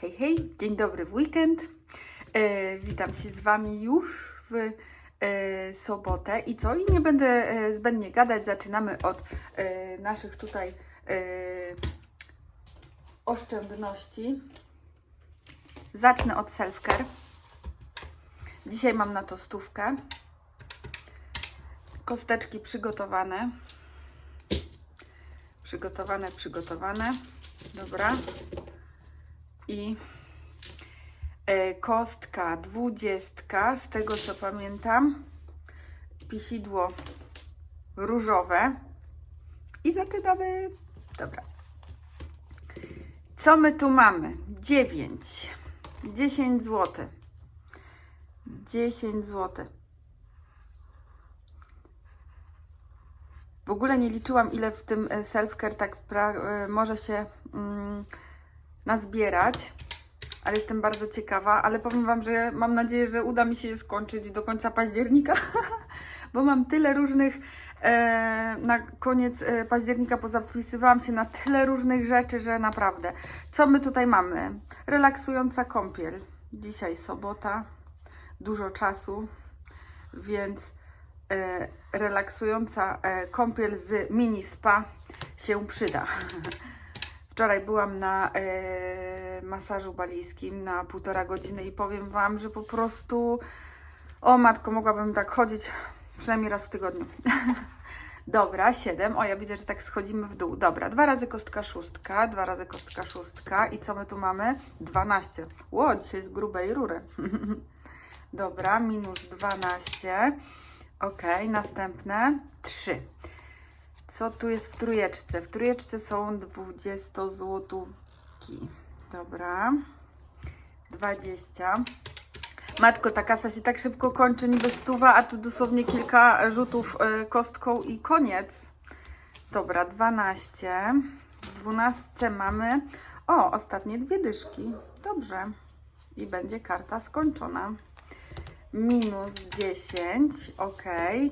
Hej, hej, dzień dobry w weekend. E, witam się z Wami już w e, sobotę. I co? I nie będę e, zbędnie gadać. Zaczynamy od e, naszych tutaj e, oszczędności. Zacznę od self-care. Dzisiaj mam na to stówkę. Kosteczki przygotowane. Przygotowane, przygotowane. Dobra i e, kostka dwudziestka, z tego co pamiętam, pisidło różowe i zaczynamy. Dobra. Co my tu mamy? 9, 10 zł, 10 zł. W ogóle nie liczyłam, ile w tym e, self-care tak e, może się mm, nazbierać, ale jestem bardzo ciekawa, ale powiem Wam, że mam nadzieję, że uda mi się je skończyć do końca października, bo mam tyle różnych, e, na koniec e, października pozapisywałam się na tyle różnych rzeczy, że naprawdę. Co my tutaj mamy? Relaksująca kąpiel. Dzisiaj sobota, dużo czasu, więc e, relaksująca e, kąpiel z mini spa się przyda. Wczoraj byłam na e, masażu balijskim na półtora godziny i powiem Wam, że po prostu o matko, mogłabym tak chodzić przynajmniej raz w tygodniu. Dobra, 7. O, ja widzę, że tak schodzimy w dół. Dobra, dwa razy kostka szóstka, dwa razy kostka szóstka. I co my tu mamy? 12. Ło, dzisiaj jest grubej rury. Dobra, minus 12. Ok, następne 3. Co tu jest w trójeczce? W trójeczce są 20 złotówki. Dobra. 20. Matko, ta kasa się tak szybko kończy, niby stuwa, a tu dosłownie kilka rzutów e, kostką i koniec. Dobra, 12. W 12 mamy. O, ostatnie dwie dyszki. Dobrze. I będzie karta skończona. Minus 10. Ok.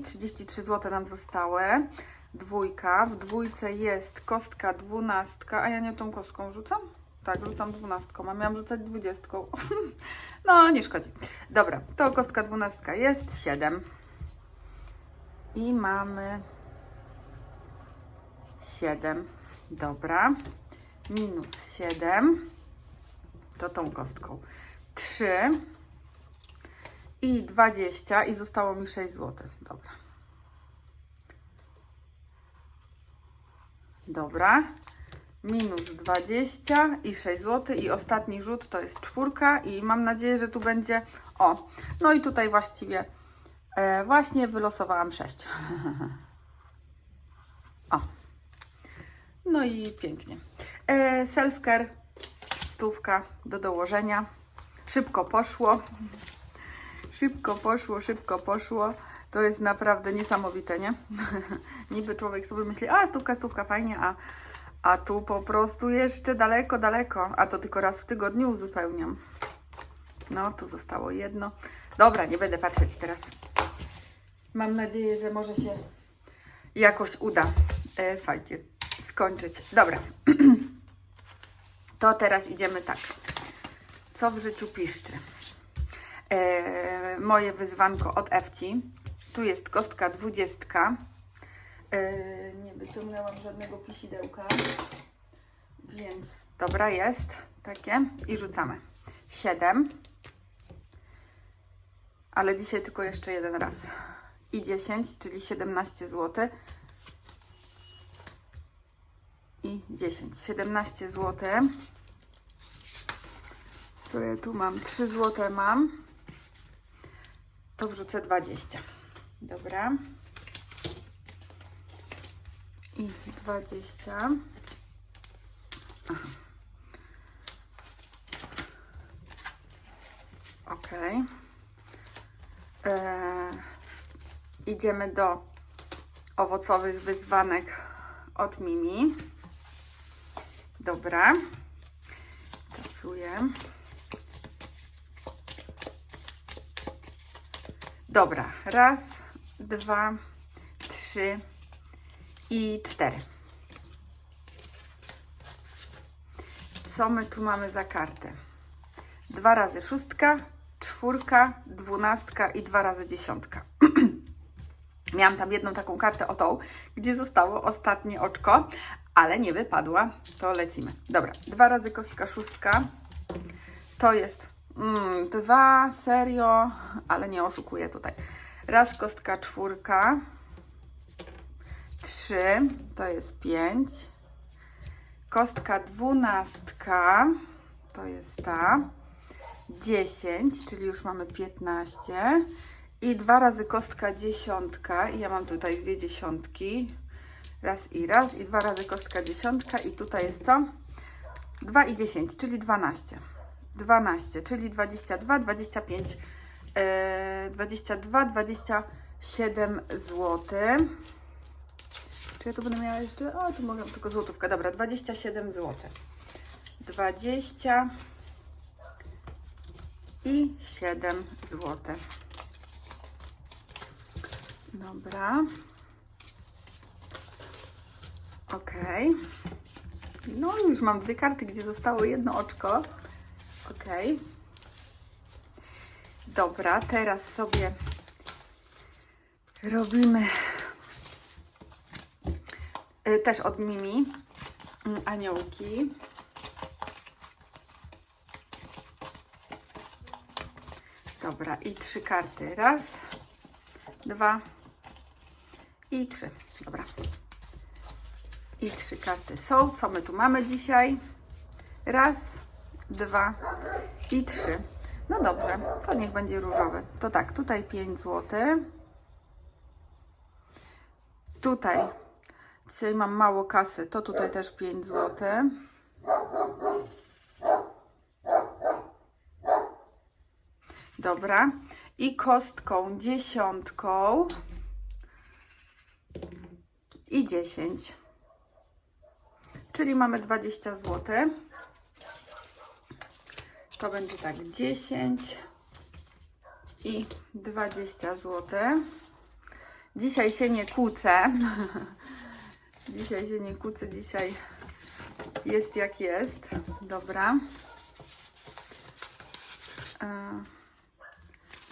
33 zł nam zostały dwójka. W dwójce jest kostka dwunastka, a ja nie tą kostką rzucam? Tak, rzucam dwunastką, a miałam rzucać dwudziestką. no, nie szkodzi. Dobra, to kostka dwunastka jest, siedem. I mamy siedem. Dobra. Minus siedem. To tą kostką. Trzy. I dwadzieścia. I zostało mi sześć zł. Dobra. Dobra. Minus 20 i 6 zł. I ostatni rzut to jest czwórka. I mam nadzieję, że tu będzie. O, no i tutaj właściwie e, właśnie wylosowałam 6. o. No i pięknie. E, Self-care, stówka do dołożenia. Szybko poszło. Szybko poszło, szybko poszło. To jest naprawdę niesamowite, nie? Niby człowiek sobie myśli, a stówka, stówka, fajnie, a, a tu po prostu jeszcze daleko, daleko. A to tylko raz w tygodniu uzupełniam. No, tu zostało jedno. Dobra, nie będę patrzeć teraz. Mam nadzieję, że może się jakoś uda e, fajnie skończyć. Dobra. to teraz idziemy tak. Co w życiu piszczy? E, moje wyzwanko od Ewci. Tu jest kostka dwudziestka. E, nie wyciągnęłam żadnego pisidełka. Więc dobra jest. Takie. I rzucamy. 7. Ale dzisiaj tylko jeszcze jeden raz. I 10, czyli 17 zł. I 10. 17 zł. Co ja tu mam? 3 zł mam. To wrzucę 20. Dobra. I 20. Aha. Ok. Eee, idziemy do owocowych wyzwanek od Mimi. Dobra. Tasuję. Dobra, raz, dwa, trzy i cztery. Co my tu mamy za kartę? dwa razy szóstka, czwórka, dwunastka i dwa razy dziesiątka. Miałam tam jedną taką kartę o tą, gdzie zostało ostatnie oczko, ale nie wypadła. To lecimy. Dobra, dwa razy kostka szóstka. To jest mm, dwa, serio, ale nie oszukuję tutaj. Raz kostka czwórka. Trzy, to jest pięć. Kostka dwunastka, to jest ta. 10, czyli już mamy 15. I dwa razy kostka dziesiątka. I ja mam tutaj dwie dziesiątki. Raz i raz. I dwa razy kostka dziesiątka. I tutaj jest co? 2 i 10, czyli 12. 12, czyli 22, 25, yy, 22, 27 zł. Czy ja tu będę miała jeszcze? O, tu mogę tylko złotówkę. Dobra, 27 zł. 20 i 7 zł. Dobra. Ok. No już mam dwie karty, gdzie zostało jedno oczko. Ok. Dobra, teraz sobie robimy y, też od Mimi mm, aniołki. Dobra, i trzy karty. Raz, dwa i trzy. Dobra. I trzy karty są. Co my tu mamy dzisiaj? Raz, dwa i trzy. No dobrze, to niech będzie różowy. To tak, tutaj 5 zł. Tutaj dzisiaj mam mało kasy, to tutaj też 5 zł. Dobra. I kostką dziesiątką i 10. Czyli mamy 20 zł. To będzie tak 10 i 20 zł. Dzisiaj się nie kłócę. Dzisiaj się nie kłócę, dzisiaj jest jak jest. Dobra. E,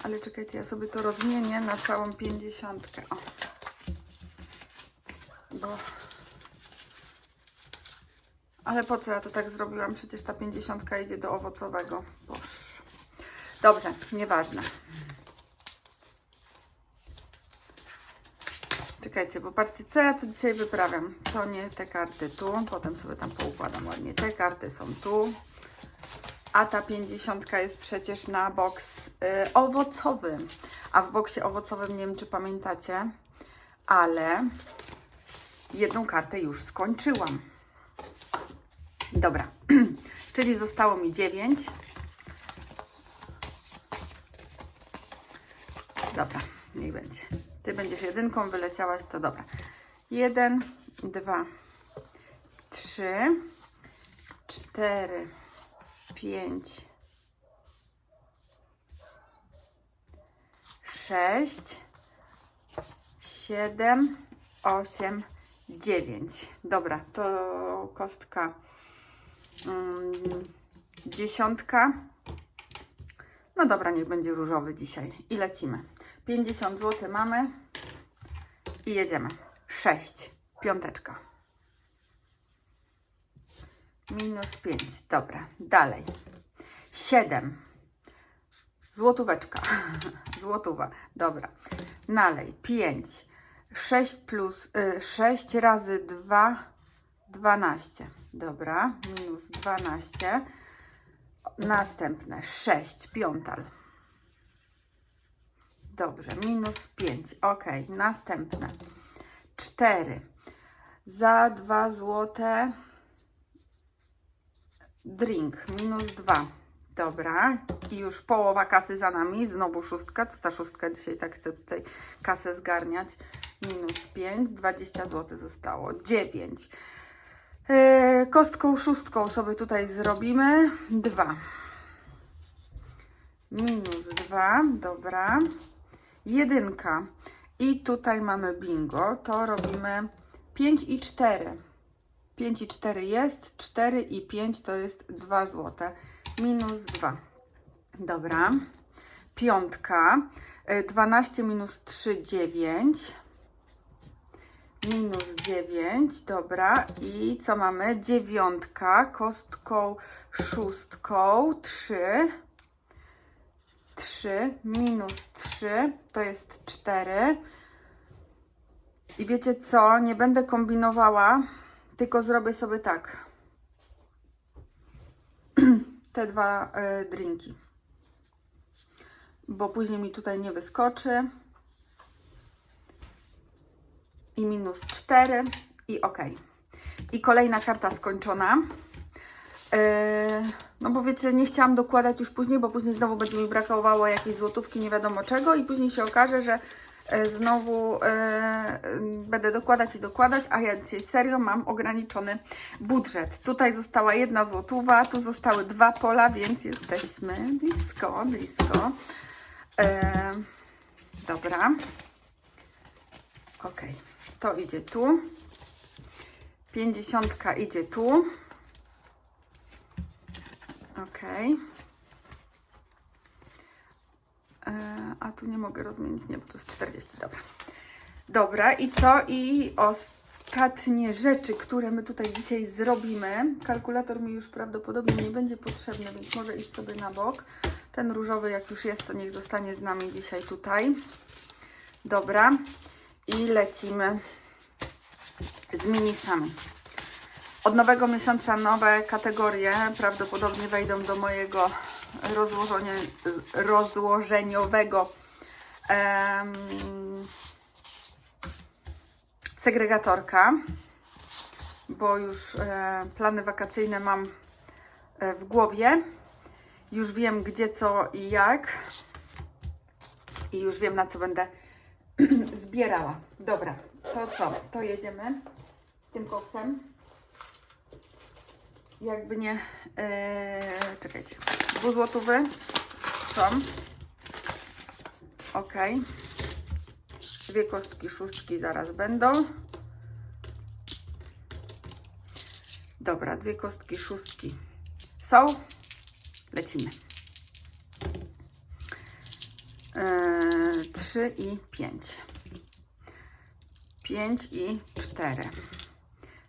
Ale czekajcie, ja sobie to rozmienię na całą 50. O. Bo... Ale po co ja to tak zrobiłam? Przecież ta 50 idzie do owocowego. Boż. Dobrze, nieważne. Czekajcie, bo patrzcie, co ja tu dzisiaj wyprawiam. To nie te karty tu, potem sobie tam poukładam ładnie. Te karty są tu. A ta 50 jest przecież na boks y, owocowy. A w boksie owocowym, nie wiem czy pamiętacie, ale jedną kartę już skończyłam. Dobra, czyli zostało mi 9. Dobra, niech będzie. Ty będziesz jedynką, wyleciałaś, to dobra. Jeden, dwa, trzy, cztery, pięć, sześć, siedem, osiem, dziewięć. Dobra, to kostka dziesiątka. No dobra, niech będzie różowy dzisiaj. I lecimy. 50 zł mamy. I jedziemy. 6. Piąteczka. Minus 5. Dobra, dalej. 7. Złotóweczka. Złotówa. Dobra. Dalej. 5. 6 plus y, 6 razy 2 12. Dobra, minus 12. Następne 6, piątal. Dobrze, minus 5. Ok, następne 4. Za 2 złote drink, minus 2. Dobra, i już połowa kasy za nami. Znowu szóstka. Co ta szóstka dzisiaj tak chce tutaj kasę zgarniać? Minus 5, 20 zł zostało. 9. Yy, kostką szóstką sobie tutaj zrobimy 2. Minus 2, dobra. Jedynka. I tutaj mamy bingo. To robimy 5 i 4. 5 i 4 jest, 4 i 5 to jest 2 złote. Minus 2. Dobra. Piątka. Y, 12 minus 3, 9. Minus 9, dobra. I co mamy? Dziewiątka, kostką, szóstką, 3. 3 minus 3 to jest 4. I wiecie co? Nie będę kombinowała, tylko zrobię sobie tak. Te dwa y, drinki. Bo później mi tutaj nie wyskoczy. I minus 4 i ok. I kolejna karta skończona. Yy, no bo wiecie, nie chciałam dokładać już później, bo później znowu będzie mi brakowało jakiejś złotówki, nie wiadomo czego i później się okaże, że yy, znowu yy, będę dokładać i dokładać, a ja dzisiaj serio mam ograniczony budżet. Tutaj została jedna złotówa, tu zostały dwa pola, więc jesteśmy blisko, blisko. Dobra. Ok, to idzie tu. Pięćdziesiątka idzie tu. Ok. E, a tu nie mogę rozmienić, nie, bo to jest 40, dobra. Dobra, i co? I ostatnie rzeczy, które my tutaj dzisiaj zrobimy. Kalkulator mi już prawdopodobnie nie będzie potrzebny, więc może iść sobie na bok. Ten różowy, jak już jest, to niech zostanie z nami dzisiaj tutaj. Dobra. I lecimy z minisami. Od nowego miesiąca nowe kategorie prawdopodobnie wejdą do mojego rozłożeniowego em, segregatorka, bo już e, plany wakacyjne mam e, w głowie. Już wiem gdzie, co i jak. I już wiem na co będę zbierała. Dobra, to co? To jedziemy z tym koksem. Jakby nie. Yy, czekajcie. Dwuzłotówy są. Ok. Dwie kostki szóstki zaraz będą. Dobra, dwie kostki szóstki są. Lecimy. Yy, 3 i 5. 5 i 4.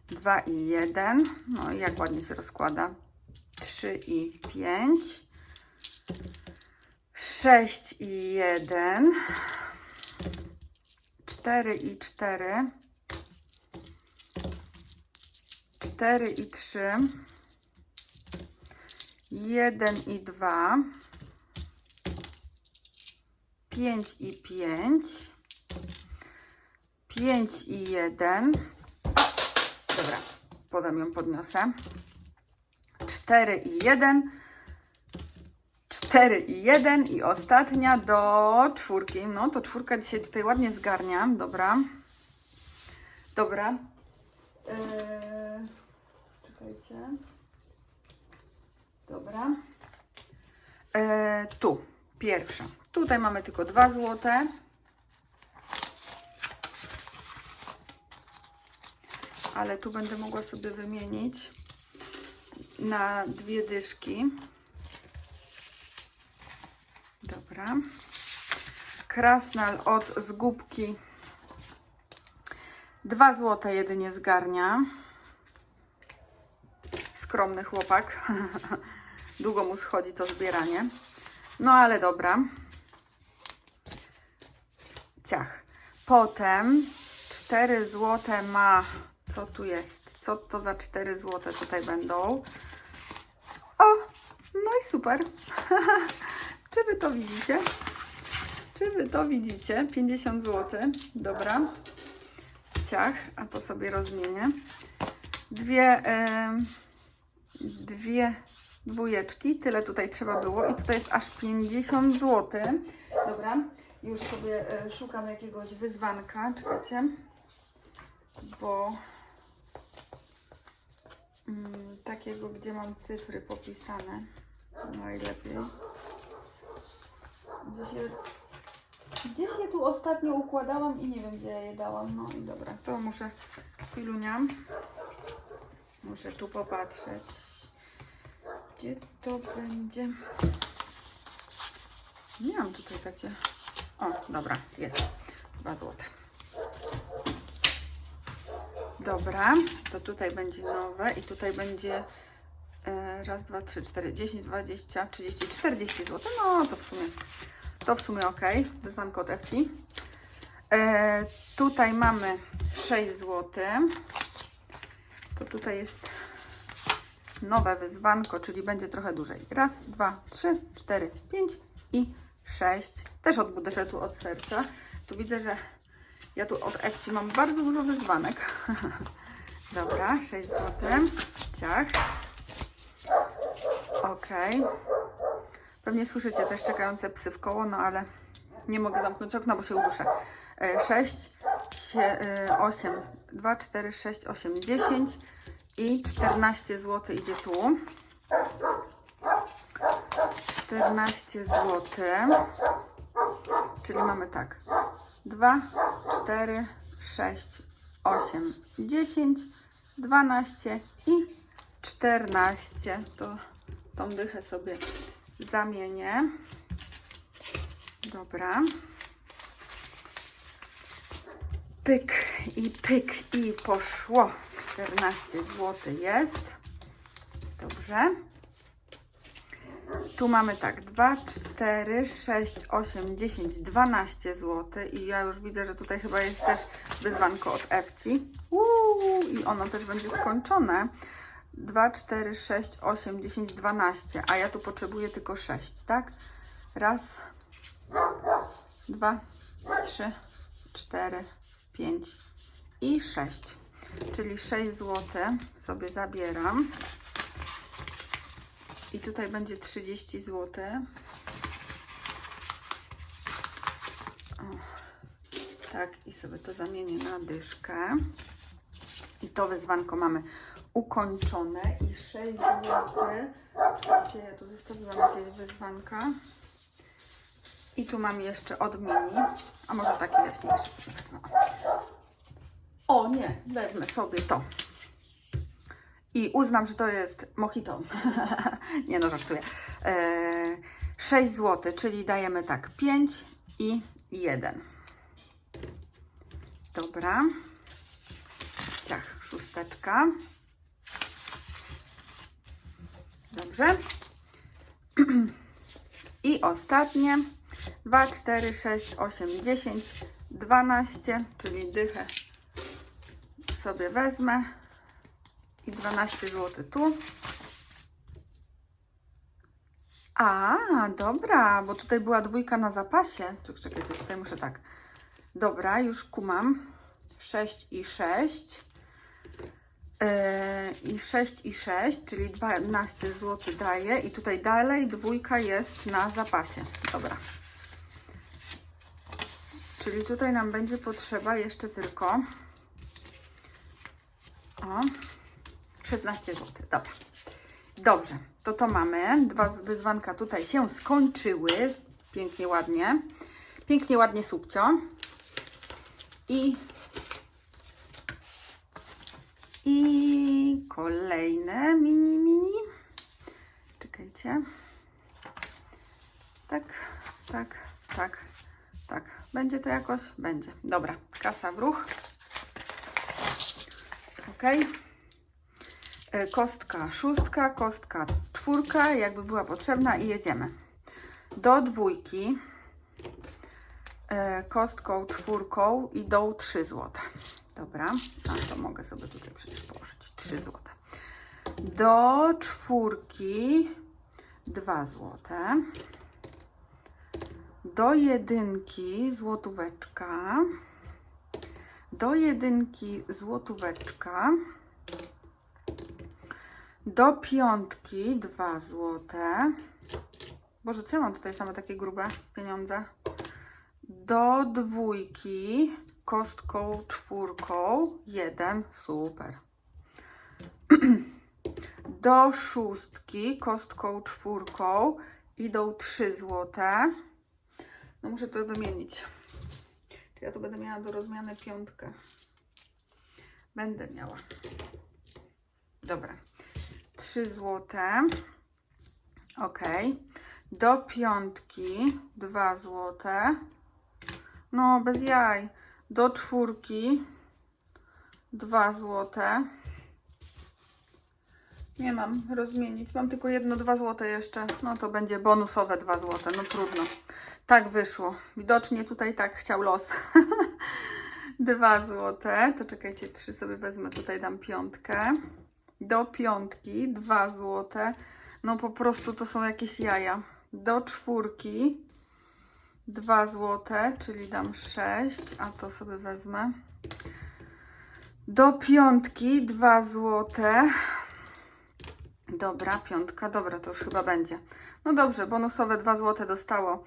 2 i 1. No i jak ładnie się rozkłada. 3 i 5. 6 i 1. 4 i 4. 4 i 3. 1 i 2. 5 i 5. 5 i 1. Dobra, podam ją, podniosę. 4 i 1. 4 i 1 i ostatnia do czwórki. No to czwórka dzisiaj tutaj ładnie zgarnia. Dobra. Dobra. Eee, czekajcie. Dobra. Eee, tu, pierwsza. Tutaj mamy tylko 2 złote. Ale tu będę mogła sobie wymienić na dwie dyszki. Dobra. Krasnal od zgubki 2 złote jedynie zgarnia. Skromny chłopak. Długo mu schodzi to zbieranie. No ale dobra. Ciach. Potem 4 złote ma. Co tu jest? Co to za 4 złote tutaj będą? O! No i super. Czy wy to widzicie? Czy wy to widzicie? 50 zł. Dobra. Ciach. A to sobie rozmienię. Dwie. em, dwie dwójeczki. Tyle tutaj trzeba było. I tutaj jest aż 50 zł. Dobra. Już sobie e, szukam jakiegoś wyzwanka. Czekajcie. Bo mm, takiego, gdzie mam cyfry popisane. Najlepiej. Gdzieś je, gdzieś je tu ostatnio układałam i nie wiem, gdzie ja je dałam. No i dobra, to muszę chwilunia. Muszę tu popatrzeć. Gdzie to będzie? Nie mam tutaj takie. O, dobra, jest. 2 złote. Dobra, to tutaj będzie nowe i tutaj będzie e, raz, dwa, trzy, cztery, 10, 20, 30, 40 zł. No to w sumie, to w sumie ok. Wyzwanko od FT. E, tutaj mamy 6 zł. To tutaj jest nowe wyzwanko, czyli będzie trochę dłużej. Raz, dwa, trzy, cztery, pięć i sześć. Też od budżetu, od serca. Tu widzę, że ja tu od Ewci mam bardzo dużo wyzwanek. Dobra, 6 zł. Ciach. Ok. Pewnie słyszycie też czekające psy w koło, no ale nie mogę zamknąć okna, bo się uduszę. 6, 8, 2, 4, 6, 8, 10 i 14 zł idzie tu. 14 zł. Czyli mamy tak. 2, 4, 6, 8, 10, 12 i 14. To tą dychę sobie zamienię. Dobra. Pyk i pyk i poszło. 14 zł jest. Dobrze. Tu mamy tak, 2, 4, 6, 8, 10, 12 zł i ja już widzę, że tutaj chyba jest też wyzwanko od Ewci. Uuu, I ono też będzie skończone. 2, 4, 6, 8, 10, 12, a ja tu potrzebuję tylko 6, tak? Raz, dwa, trzy, cztery, pięć i 6. Czyli 6 zł sobie zabieram. I tutaj będzie 30 zł. Tak, i sobie to zamienię na dyszkę. I to wyzwanko mamy ukończone. I 6 zł. Gdzie ja tu zostawiłam jakieś wyzwanka. I tu mam jeszcze od mini. A może taki jaśniejszy sobie wezmę. O nie, wezmę sobie to. I uznam, że to jest mojito. nie no, żartuję. Eee, 6 zł, czyli dajemy tak 5 i 1. Dobra. Ciach, szósteczka. Dobrze. I ostatnie 2, 4, 6, 8, 10, 12, czyli dychę sobie wezmę i 12 zł tu. A, dobra, bo tutaj była dwójka na zapasie. Czekajcie, tutaj muszę tak. Dobra, już kumam. 6 i 6. Yy, I 6 i 6, czyli 12 zł daje. I tutaj dalej dwójka jest na zapasie. Dobra. Czyli tutaj nam będzie potrzeba jeszcze tylko o, 16 zł. Dobra. Dobrze, to to mamy. Dwa wyzwanka tutaj się skończyły. Pięknie, ładnie. Pięknie, ładnie, subcio. I i kolejne mini, mini. Czekajcie. Tak, tak, tak, tak. Będzie to jakoś? Będzie. Dobra, kasa w ruch. Ok. E, Kostka szóstka, kostka czwórka, jakby była potrzebna i jedziemy. Do dwójki e, kostką czwórką idą 3 zł. Dobra, a to mogę sobie tutaj przecież położyć 3 zł. Do czwórki 2 zł. Do jedynki złotóweczka. Do jedynki złotóweczka. Do piątki 2 złote. Boże, co ja mam tutaj same takie grube pieniądze? Do dwójki kostką czwórką jeden, super. Do szóstki kostką czwórką idą 3 złote. No muszę to wymienić. Czy ja tu będę miała do rozmiany piątkę? Będę miała. Dobra. 3 złote. Ok. Do piątki 2 złote. No, bez jaj. Do czwórki 2 złote. Nie mam rozmienić. Mam tylko jedno 2 złote jeszcze. No to będzie bonusowe 2 złote. No trudno. Tak wyszło. Widocznie tutaj tak chciał los. 2 złote. To czekajcie, 3 sobie wezmę. Tutaj dam piątkę. Do piątki 2 złote. No po prostu to są jakieś jaja. Do czwórki 2 złote, czyli dam 6, a to sobie wezmę. Do piątki 2 złote. Dobra, piątka, dobra, to już chyba będzie. No dobrze, bonusowe 2 złote dostało.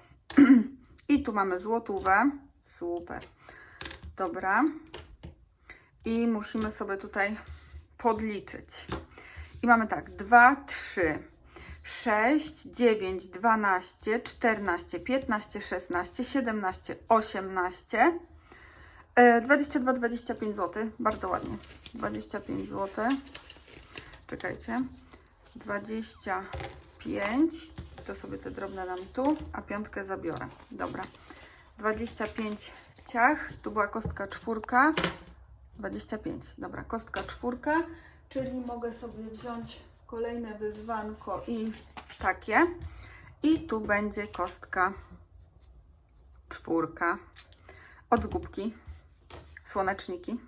I tu mamy złotówę. Super. Dobra. I musimy sobie tutaj podliczyć. I mamy tak, 2, 3, 6, 9, 12, 14, 15, 16, 17, 18, e, 22, 25 zł. Bardzo ładnie. 25 zł. Czekajcie. 25. To sobie te drobne dam tu, a piątkę zabiorę. Dobra. 25 ciach. Tu była kostka czwórka. 25. Dobra, kostka czwórka, czyli mogę sobie wziąć kolejne wyzwanko i takie. I tu będzie kostka czwórka od gubki. Słoneczniki.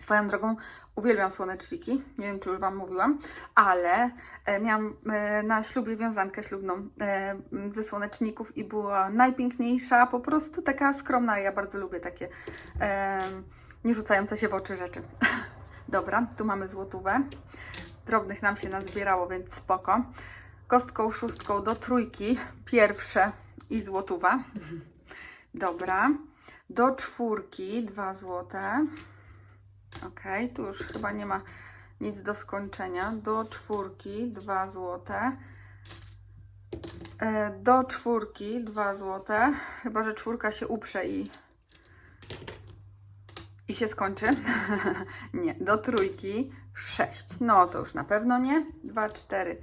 Swoją drogą uwielbiam słoneczniki. Nie wiem, czy już Wam mówiłam, ale e, miałam e, na ślubie wiązankę ślubną e, ze słoneczników i była najpiękniejsza, po prostu taka skromna. Ja bardzo lubię takie nie rzucające się w oczy rzeczy. Dobra, tu mamy złotówę. Drobnych nam się nazbierało, więc spoko. Kostką szóstką do trójki pierwsze i złotówa. Dobra. Do czwórki dwa złote. Ok, tu już chyba nie ma nic do skończenia. Do czwórki dwa złote. E, Do czwórki dwa złote. Chyba, że czwórka się uprze i i się skończy. nie, do trójki 6. No to już na pewno nie. 2, 4,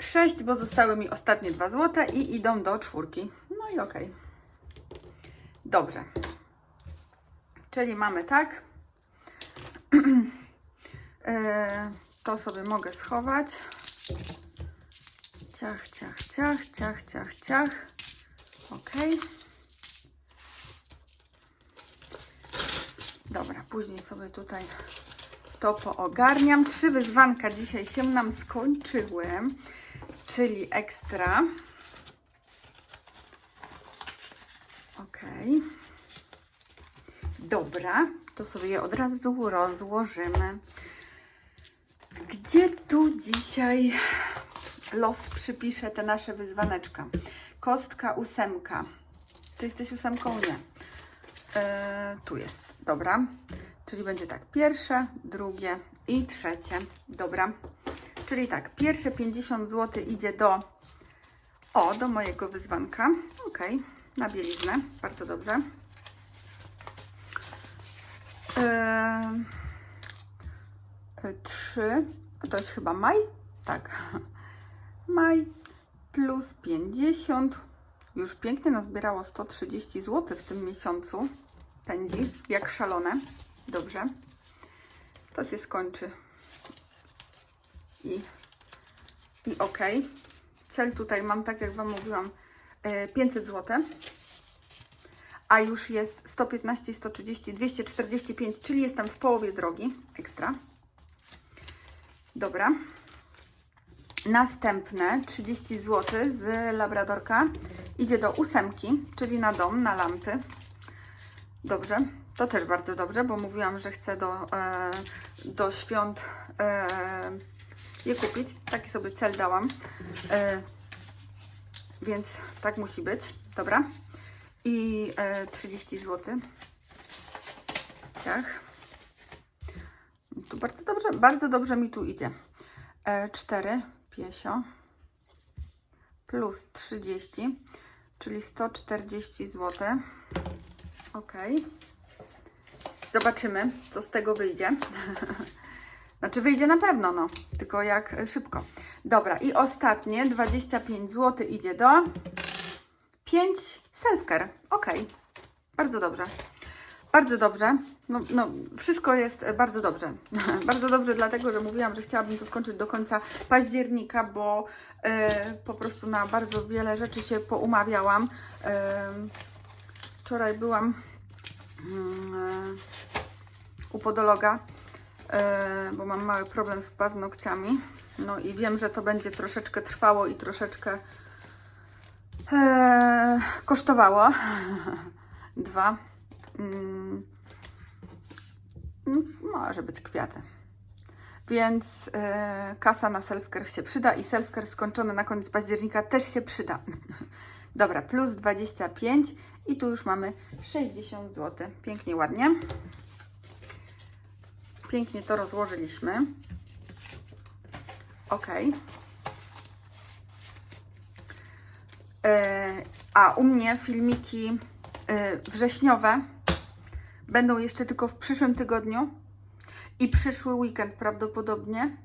6, bo zostały mi ostatnie 2 złote i idą do czwórki. No i ok. Dobrze. Czyli mamy tak. E, to sobie mogę schować. Ciach, ciach, ciach, ciach, ciach, ciach. Ok. Dobra, później sobie tutaj to poogarniam. Trzy wyzwanka dzisiaj się nam skończyły, czyli ekstra. Ok. Dobra, to sobie je od razu rozłożymy. Gdzie tu dzisiaj los przypisze te nasze wyzwaneczka? Kostka ósemka. Ty jesteś ósemką? Nie. E, tu jest, dobra. Czyli będzie tak, pierwsze, drugie i trzecie. Dobra. Czyli tak, pierwsze 50 zł idzie do, o, do mojego wyzwanka. Ok, na bieliznę, bardzo dobrze. E, trzy, a to jest chyba maj? Tak. Maj plus 50 już pięknie nazbierało 130 zł w tym miesiącu. Pędzi jak szalone. Dobrze. To się skończy. I, i ok. Cel tutaj mam, tak jak Wam mówiłam, e, 500 zł. A już jest 115, 130, 245, czyli jestem w połowie drogi. Ekstra. Dobra. Następne 30 zł z Labradorka idzie do ósemki, czyli na dom, na lampy. Dobrze, to też bardzo dobrze, bo mówiłam, że chcę do, e, do świąt e, je kupić. Taki sobie cel dałam. E, więc tak musi być. Dobra. I e, 30 zł. Ciach. Tu bardzo dobrze, bardzo dobrze mi tu idzie. E, 4 piesio plus 30, czyli 140 zł. Ok. Zobaczymy, co z tego wyjdzie. Znaczy wyjdzie na pewno, no. Tylko jak e, szybko. Dobra, i ostatnie 25 zł idzie do 5 self-care. Ok, bardzo dobrze. Bardzo dobrze. No, no, wszystko jest e, bardzo dobrze. bardzo dobrze, dlatego że mówiłam, że chciałabym to skończyć do końca października, bo e, po prostu na bardzo wiele rzeczy się poumawiałam. E, wczoraj byłam u podologa, e, bo mam mały problem z paznokciami. No i wiem, że to będzie troszeczkę trwało i troszeczkę e, kosztowało. Dwa. Mm, mm, może być kwiaty. Więc e, kasa na self-care się przyda i self-care skończony na koniec października też się przyda. Dobra, plus 25 i tu już mamy 60 zł. Pięknie, ładnie. Pięknie to rozłożyliśmy. Ok. E, a u mnie filmiki e, wrześniowe będą jeszcze tylko w przyszłym tygodniu i przyszły weekend prawdopodobnie.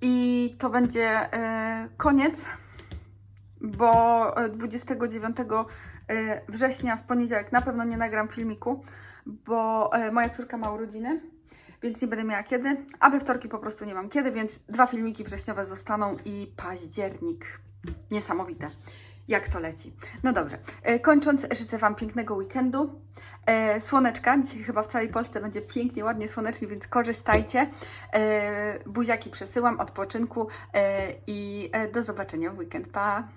I to będzie e, koniec, bo e, 29 e, września w poniedziałek na pewno nie nagram filmiku, bo e, moja córka ma urodziny, więc nie będę miała kiedy, a we wtorki po prostu nie mam kiedy, więc dwa filmiki wrześniowe zostaną i październik. Niesamowite, jak to leci. No dobrze, e, kończąc, życzę Wam pięknego weekendu. Słoneczka, dzisiaj chyba w całej Polsce będzie pięknie, ładnie, słonecznie, więc korzystajcie. Buziaki przesyłam, odpoczynku i do zobaczenia w weekend. Pa!